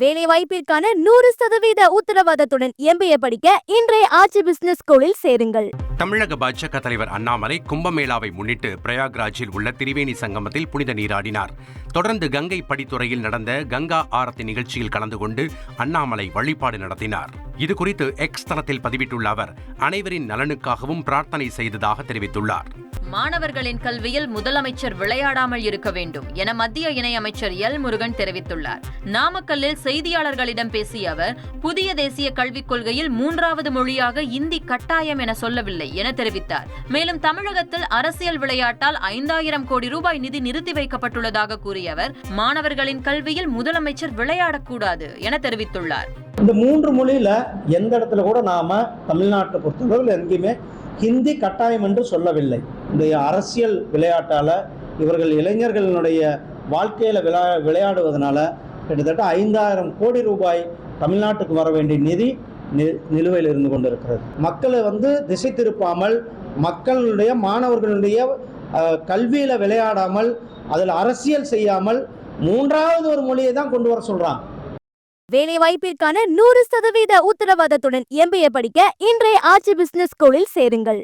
வேலை வாய்ப்பிற்கான நூறு சதவீத உத்தரவாதத்துடன் எம்பிஏ படிக்க இன்றைய ஆட்சி பிசினஸ் ஸ்கூலில் சேருங்கள். தமிழக பாஜக தலைவர் அண்ணாமலை கும்பமேளாவை முன்னிட்டு பிரயாக்ராஜில் உள்ள திரிவேணி சங்கமத்தில் புனித நீராடினார். தொடர்ந்து கங்கை படித்துறையில் நடந்த கங்கா ஆரத்தி நிகழ்ச்சியில் கலந்து கொண்டு அண்ணாமலை வழிபாடு நடத்தினார். இது குறித்து எக்ஸ் தளத்தில் பதிவிட்டுள்ள அவர் அனைவரின் நலனுக்காகவும் பிரார்த்தனை செய்ததாக தெரிவித்துள்ளார். மாணவர்களின் கல்வியில் முதலமைச்சர் விளையாடாமல் இருக்க வேண்டும் என மத்திய இணையமைச்சர் எல் முருகன் தெரிவித்துள்ளார். நாமக்கல்லில் செய்தியாளர்களிடம் பேசிய அவர் புதிய தேசிய கல்விக் கொள்கையில் மூன்றாவது மொழியாக இந்தி கட்டாயம் என சொல்லவில்லை என தெரிவித்தார். மேலும் தமிழகத்தில் அரசியல் விளையாட்டால் ஐந்தாயிரம் கோடி ரூபாய் நிதி நிறுத்தி வைக்கப்பட்டுள்ளதாக கூறிய அவர் மாணவர்களின் கல்வியில் முதலமைச்சர் விளையாடக்கூடாது என தெரிவித்துள்ளார். இந்த மூன்று மொழியில எந்த இடத்துல கூட நாம தமிழ்நாட்டை பொறுத்தளவில் எங்கேயுமே ஹிந்தி கட்டாயம் என்று சொல்லவில்லை. இந்த அரசியல் விளையாட்டால இவர்கள் இளைஞர்களினுடைய வாழ்க்கையில் விளையா விளையாடுவதனால கிட்டத்தட்ட ஐந்தாயிரம் கோடி ரூபாய் தமிழ்நாட்டுக்கு வர வேண்டிய நிதி நிலுவையில் இருந்து கொண்டிருக்கிறது. மக்களை வந்து திசை திருப்பாமல் மக்களுடைய மாணவர்களுடைய கல்வியில் விளையாடாமல் அதில் அரசியல் செய்யாமல் மூன்றாவது ஒரு மொழியை தான் கொண்டு வர சொல்றான் வேலை வாய்ப்பிற்கான நூறு சதவீத உத்தரவாதத்துடன் எம்பிஏ படிக்க இன்றைய ஆட்சி பிசினஸ் ஸ்கூலில் சேருங்கள்.